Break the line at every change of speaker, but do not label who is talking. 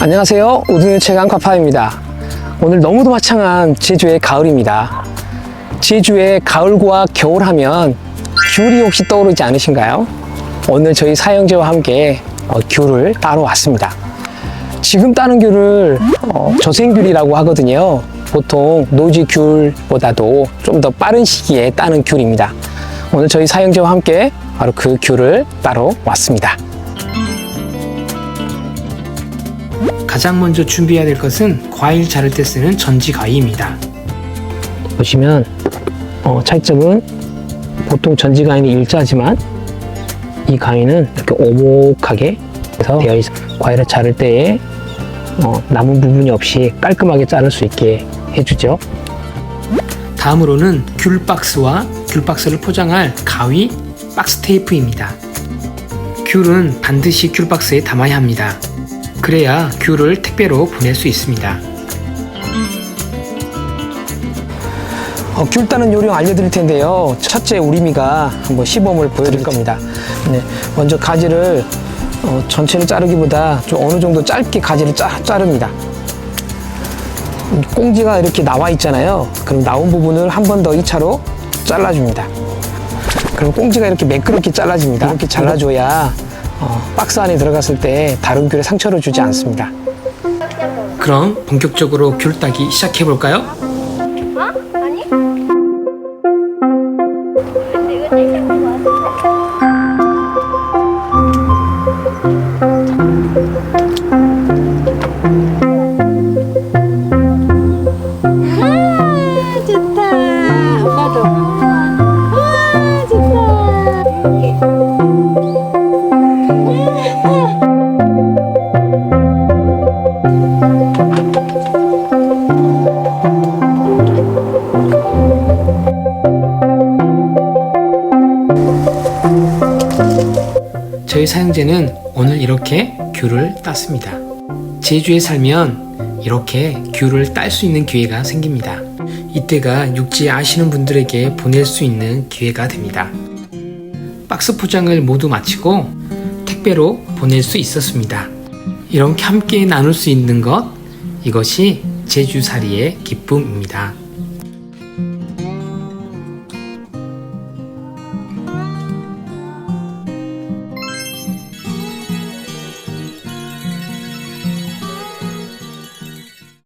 안녕하세요. 우드의 최강 카파입니다. 오늘 너무도 화창한 제주의 가을입니다. 제주의 가을과 겨울 하면 귤이 혹시 떠오르지 않으신가요? 오늘 저희 사형제와 함께 어, 귤을 따러 왔습니다. 지금 따는 귤을 어, 저생귤이라고 하거든요. 보통 노지 귤보다도 좀 더 빠른 시기에 따는 귤입니다. 오늘 저희 사형제와 함께 바로 그 귤을 따러 왔습니다.
가장 먼저 준비해야 될 것은 과일 자를 때 쓰는 전지 가위입니다.
보시면 어, 차이점은 보통 전지 가위는 일자지만 이 가위는 이렇게 오목하게 해서 되어 있어 과일을 자를 때에 어, 남은 부분이 없이 깔끔하게 자를 수 있게 해주죠.
다음으로는 귤 박스와 귤 박스를 포장할 가위, 박스 테이프입니다. 귤은 반드시 귤 박스에 담아야 합니다. 그래야 귤을 택배로 보낼 수 있습니다.
어, 귤 따는 요령 알려드릴 텐데요. 첫째 우리미가 한번 시범을 보여드릴 겁니다. 네, 먼저 가지를 어, 전체를 자르기보다 좀 어느 정도 짧게 가지를 짜, 자릅니다. 꽁지가 이렇게 나와 있잖아요. 그럼 나온 부분을 한 번 더 2차로 잘라줍니다. 그럼 꽁지가 이렇게 매끄럽게 잘라집니다. 이렇게 잘라줘야 어, 박스 안에 들어갔을 때 다른 귤에 상처를 주지 않습니다.
그럼 본격적으로 귤 따기 시작해 볼까요? 저희 사형제는 오늘 이렇게 귤을 땄습니다. 제주에 살면 이렇게 귤을 딸 수 있는 기회가 생깁니다. 이때가 육지에 아시는 분들에게 보낼 수 있는 기회가 됩니다. 박스 포장을 모두 마치고 택배로 보낼 수 있었습니다. 이렇게 함께 나눌 수 있는 것, 이것이 제주살이의 기쁨입니다.